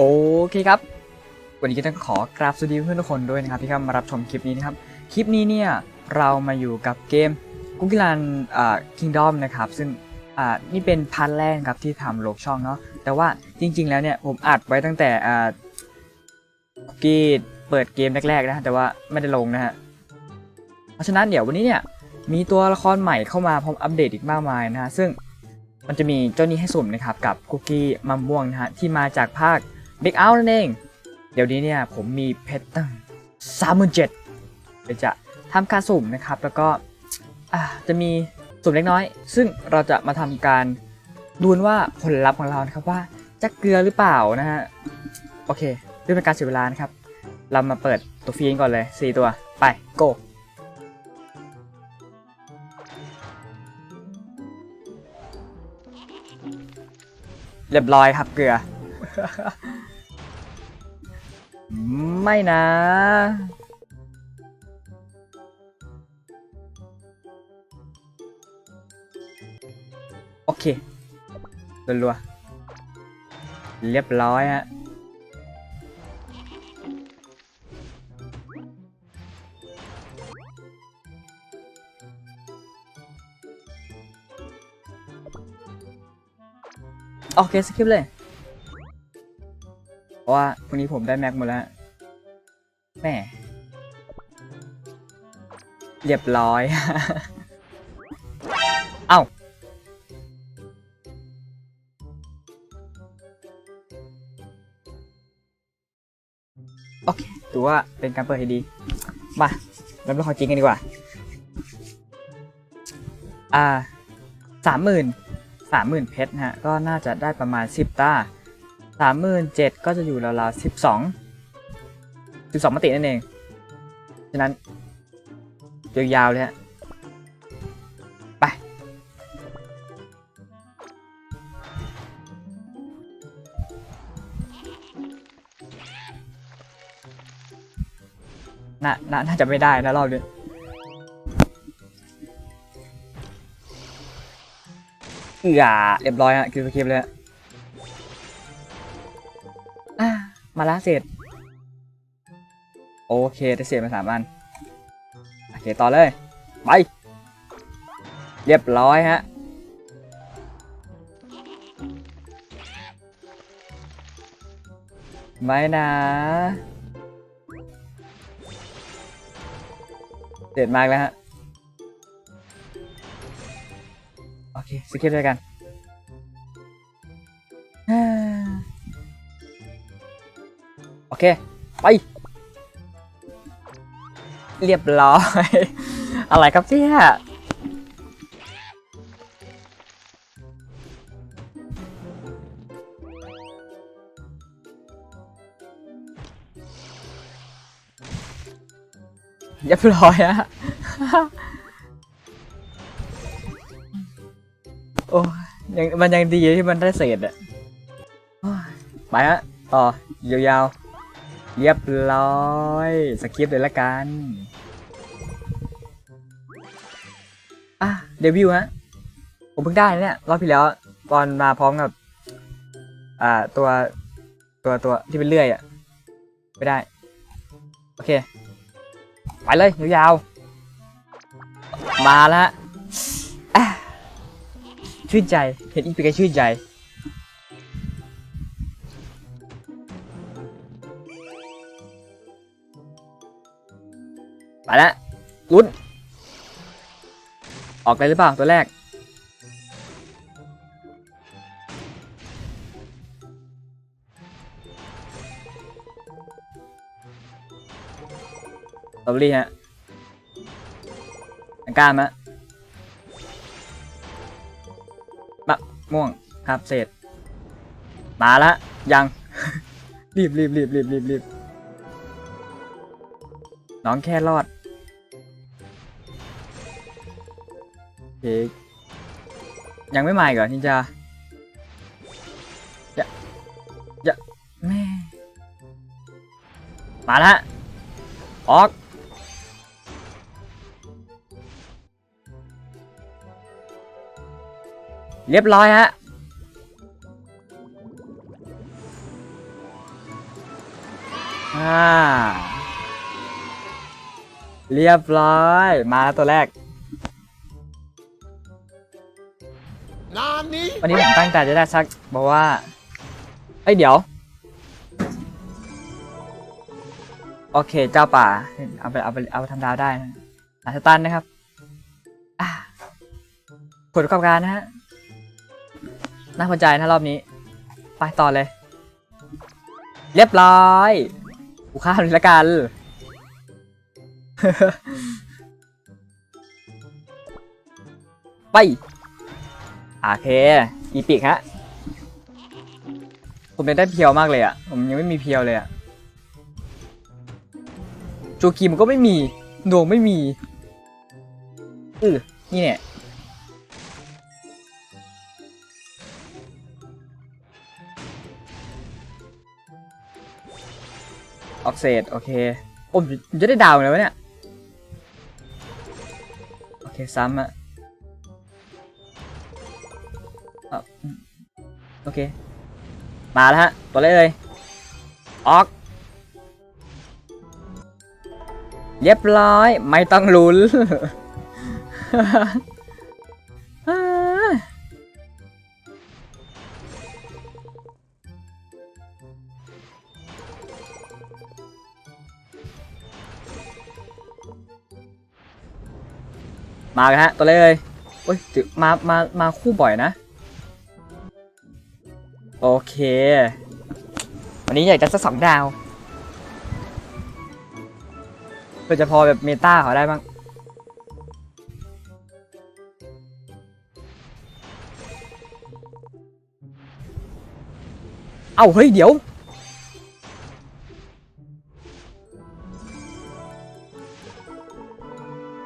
โอเคครับ วันนี้ก็ต้องขอกราบสวัสดีเพื่อนทุกคนด้วยนะครับที่เข้ามารับชมคลิปนี้นะครับ คลิปนี้เนี่ยเรามาอยู่กับเกมกุ๊กิลันอ่าคิงดอมนะครับ ซึ่งอ่านี่เป็นพาร์ทแรกครับที่ทำโลกช่องเนาะแต่ว่าจริง ๆ แล้วเนี่ยผมอัดไว้ตั้งแต่อ่าคุกกี้เปิดเกมแรกๆนะแต่ว่าไม่ได้ลงนะฮะเพราะฉะนั้นเดี๋ยววันนี้เนี่ยมีตัวละครใหม่เข้ามาพร้อมอัปเดตอีกมากมายนะฮะซึ่งมันจะมีเจ้านี้ให้สุ่มนะครับกับคุกกี้มะม่วงนะฮะที่มาจากภาค Big Out นั่นเอง เดี๋ยวนี้เนี่ยผมมีเพชรตั้งสามหมื่นเจ็ดเดี๋ยวจะทำการสุ่มนะครับ แล้วก็จะมีสุ่มเล็กน้อย ซึ่งเราจะมาทำการดูว่าผลลัพธ์ของเรานะครับว่าจะเกลือหรือเปล่านะฮะ โอเคด้วยเป็นการเสียเวลานะครับ เรามาเปิดตัวฟีนก่อนเลย 4 ตัว ไป โกเรียบร้อยครับเกลือ ไม่นะ โอเครัวๆเรียบร้อยฮะโอเคสกิปเลย ราะว่าวันนี้ผมได้แม็กหมดแล้วแม่เรียบร้อย เอ้า โอเคถือว่าเป็นการเปิดที่ดี มาเริ่มเรื่องของจริงกันดีกว่า อ่าสามหมื่นสามหมื่นเพชรนะฮะ ก็น่าจะได้ประมาณสิบตา สามหมื่นเจ็ดก็จะอยู่ราวๆสิบสองสิบสองมตินั่นเอง ฉะนั้นยาวๆเลยฮะ ไป น่า น่าน่าจะไม่ได้นะรอบนี้อย่าเรียบร้อยฮะคือสคริปเลยฮะ มาละเสร็จโอเคได้เสร็จมาสามอันโอเคต่อเลย ไป เรียบร้อยฮะไม่นะเสร็จมากแล้วฮะ โอเค สกิปด้วยกัน เค ไป เรียบร้อย อะไรครับเนี่ยเรียบร้อยอะโอ้ยังมันยังดีที่มันได้เศษอะไปฮะ ต่อ ยาวๆ เรียบร้อยสคริปต์เลยละกันอะเดบิวฮะผมเพิ่งได้เนี่ยรอบที่แล้วตอนมาพร้อมกับ อ่าตัวตัวตัวที่เป็นเลื่อยอะไม่ได้ โอเค ไปเลยยาวๆมาแล้วฮะชื่นใจ เห็นอีพีกชื่นใจ ออกเลยหรือเปล่าตัวแรกตรอเบอรี่ฮะอังกล้ามฮะมะม่วงครับเศษมาละ ยัง รีบรีบรีบรีบรีบรีบน้องแค่รอด ยังไม่มาอีกเหรอนินจาอย่าอย่าแม่มาละออกเรียบร้อยฮะ อ่า เรียบร้อย มาแล้วตัวแรก วันนี้ผมตั้งใจจะได้สักบอกว่าเอ้ยเดี๋ยว โอเคเจ้าป่า เอาไปเอาไปเอาไปทำดาวได้นะอาสตันนะครับผลประกอบการนะฮะน่าพอใจนะรอบนี้ ไปต่อเลย เรียบร้อยกูข้ามเลยละกันไป โอเค อีปิกฮะ ผมยังได้เพียวมากเลยอะ่ะ ผมยังไม่มีเพียวเลยอะ่ะจูกิมก็ไม่มี ดวงไม่มีอือนี่เนี่ยออกเซตโอเคผมจะได้ดาวเลยวะเนี่ย โอเค ซ้ำอะ เคมาแล้วฮะ ตัวเลขเลยออกเรียบร้อย ไม่ต้องลุ้นมากันฮะตัวเลขเลยโอ้ยมา มา มาคู่บ่อยนะ โอเค วันนี้อยากจะสักสองดาวเพื่อจะพอแบบเมตาเขาได้บ้างเอาเฮ้ย เดี๋ยว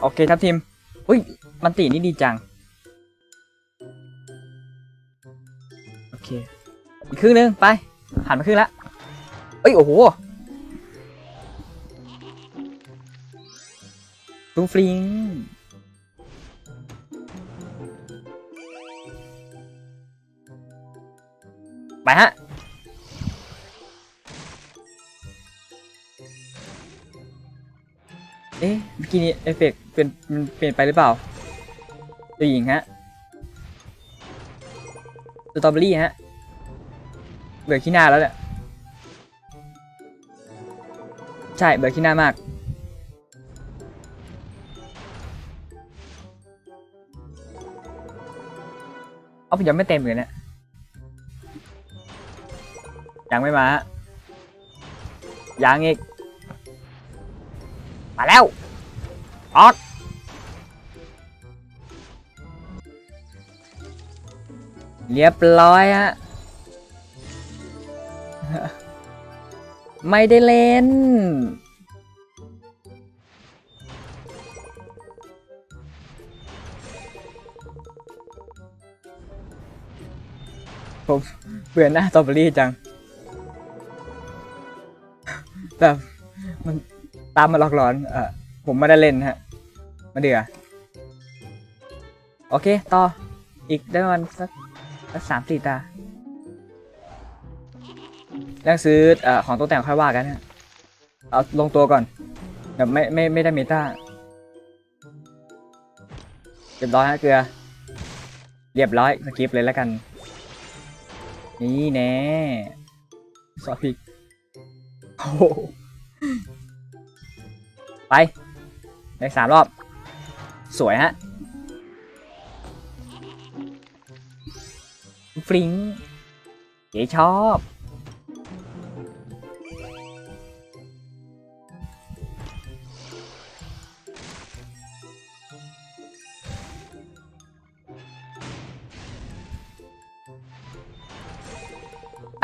โอเคครับทีม อุ้ย มันตีนี่ดีจัง อีกครึ่งหนึงไปหันมาครึ่งละเอ้ยโอ้โหฟรุ้งฟริงไปฮะเอ๊ะเมื่อกี้นี้เอฟเฟกต์เป็นมันเปลี่ยนไปหรือเปล่าเจ้าหญิงฮะสตรอเบอรี่ฮะ เบื่อขี้หน้าแล้วแหละใช่เบื่อขี้หน้ามาก เอาผมยังไม่เต็มเลยเนี่ยยังไม่มาฮะยังอีก มาแล้วออกเรียบร้อยฮะ ไม่ได้เล่น ผมเบื่อหน้าสตรอเบอรี่จัง แบบมันตามมาหลอกหลอน เออผมไม่ได้เล่นฮะ มาเดือโอเค ต่อ อีกได้ประมันสักสามสี่ตา เรื่องซื้ออของตกแต่งค่อยว่ากันฮะเอาลงตัวก่อนแบบไม่ไม่ไม่ได้เมตาเรียบร้อยฮะเกลือ เรียบร้อยสกิปเลยแล้วกัน นี่แน่ซอสพริกโอ้โหไปได้สามรอบ สวยฮะฟริงเก๋ชอบ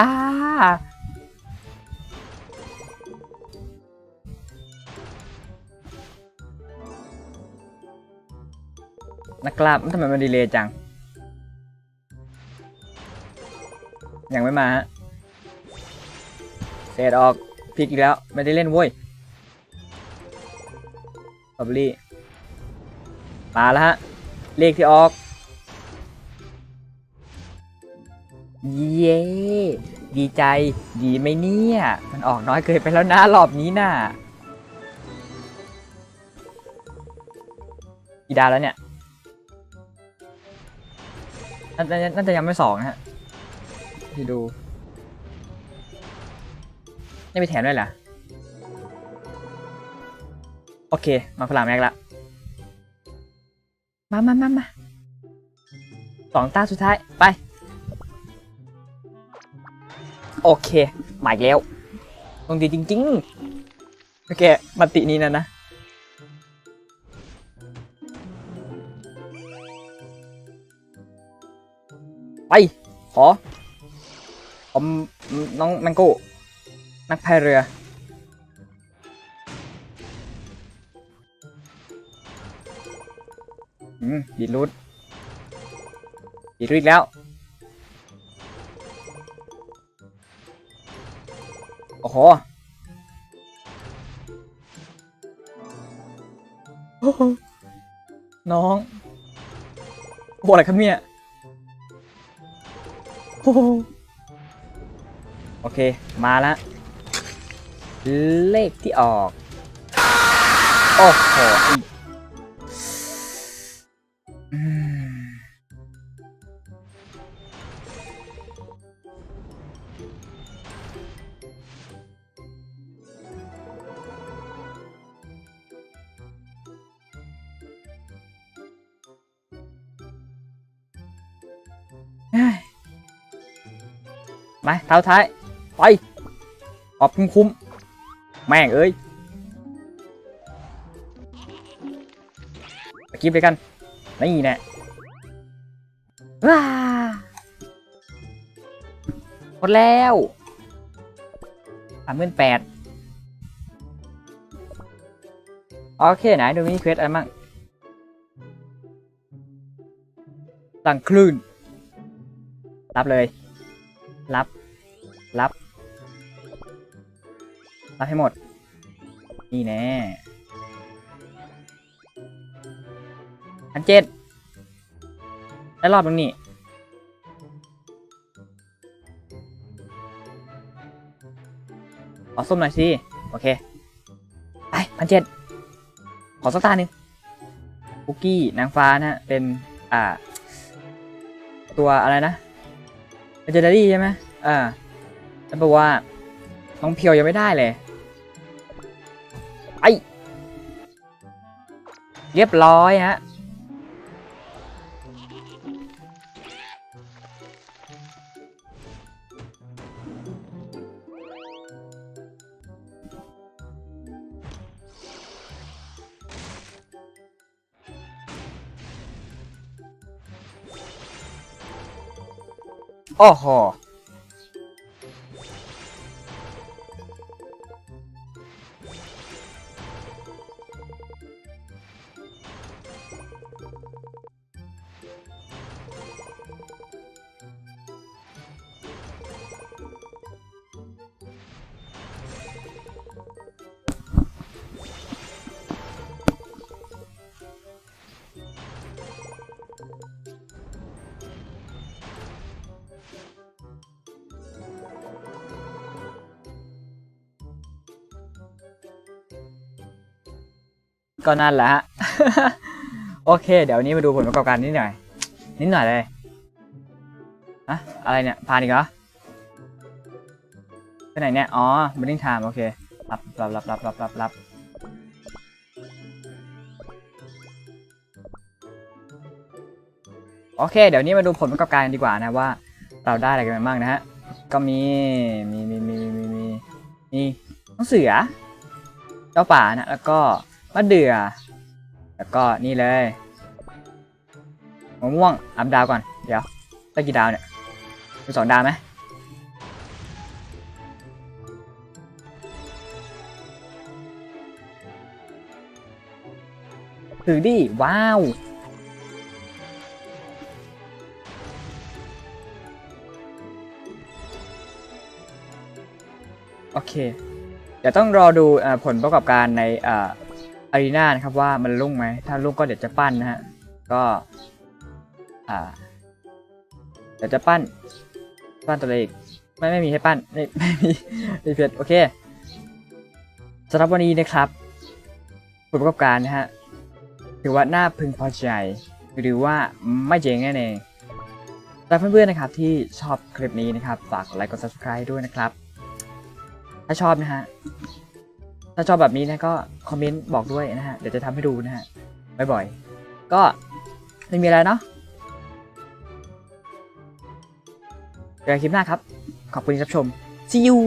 อ่า นะครับทำไมมันดีเลยจัง ยังไม่มาฮะเศษออกพลิกอีกแล้ว ไม่ได้เล่นเว้ยบับลี่มาแล้วฮะ เลขที่ออก เย้ดีใจ ดีไหมเนี่ย มันออกน้อยเกินไปแล้วนะรอบนี้น่ะกี่ดาวแล้วเนี่ยน่าจะน่าจะยังไม่สองนะฮะที่ดูไม่มีแถมด้วยเหรอ โอเค มาพลังแม็กละ มามามามาสองตาสุดท้าย ไป โอเคมาอีกแล้วตรงดีจริงๆโอเคมาตินี้นะนะไป ขอ ผมน้องนังโก้นักพายเรือ อืมดีรูดดีรูดแล้ว โอ้โหน้องโอ้อะไรครับเนี่ยโอ้โหโอเค มาละ เลขที่ออก โอ้โหอีก มาเท้าท้าย ไปออบคุ้มคุ้มๆแม่งเอ้ยสกิปเลยกัน นี่แน่ว้าหมดแล้วสามหมื่นแปดโอเค ไหนดูมินิเควสอะไรมั่งสั่งคลื่น รับเลย รับ รับให้หมด นี่แน่พันเจ็ดได้รอบนึงนี่ขอส้มหน่อยสิ โอเค ไปพันเจ็ดขอสักตาหนึ่งคุกกี้นางฟ้านะเป็น อ่า ตัวอะไรนะเป็นเจเดอรี่ใช่ไหมอ่าแล้วบอกว่าน้องเพียวยังไม่ได้เลย เรียบร้อยฮะโอ้โห ก็นั่นแหละฮะ โอเค เดี๋ยววันนี้มาดูผลประกอบการนิดหน่อย นิดหน่อยเลยอะอะไรเนี่ย ผ่านอีกเหรอไปไหนเนี่ย อ๋อ boarding time โอเค รับรับรับรับรับรับรับโอเค เดี๋ยวนี้มาดูผลประกอบการดีกว่านะว่า เราได้อะไรกันบ้างนะฮะ ก็มี มีมีมีมีมีมีน้องเสือเจ้าป่านะ แล้วก็ มะเดื่อแล้วก็นี่เลยมะม่วงอัพดาวก่อน เดี๋ยวได้กี่ดาวเนี่ยเป็นสองดาวไหมถือดิ ว้าว โอเค เดี๋ยวต้องรอดูอผลประกอบการใน อารีนานะครับว่ามันรุ่งไหม ถ้ารุ่งก็เดี๋ยวจะปั้นนะฮะ ก็ อ่า เดี๋ยวจะปั้น ปั้นตัวเลขไม่ไม่มีให้ปั้น ไม่ไม่มีไม่เพชรโอเคสำหรับวันนี้นะครับผลประกอบการนะฮะถือว่าน่าพึงพอใจ หรือว่าไม่เจ๋งแน่เองแต่เพื่อนๆนะครับที่ชอบคลิปนี้นะครับ ฝากกดไลค์กด subscribe ด้วยนะครับ ถ้าชอบนะฮะ ถ้าชอบแบบนี้นะก็คอมเมนต์บอกด้วยนะฮะ เดี๋ยวจะทำให้ดูนะฮะ บ่อยๆ ก็ไม่มีอะไรเนาะเจอกันคลิปหน้าครับ ขอบคุณที่รับชม see you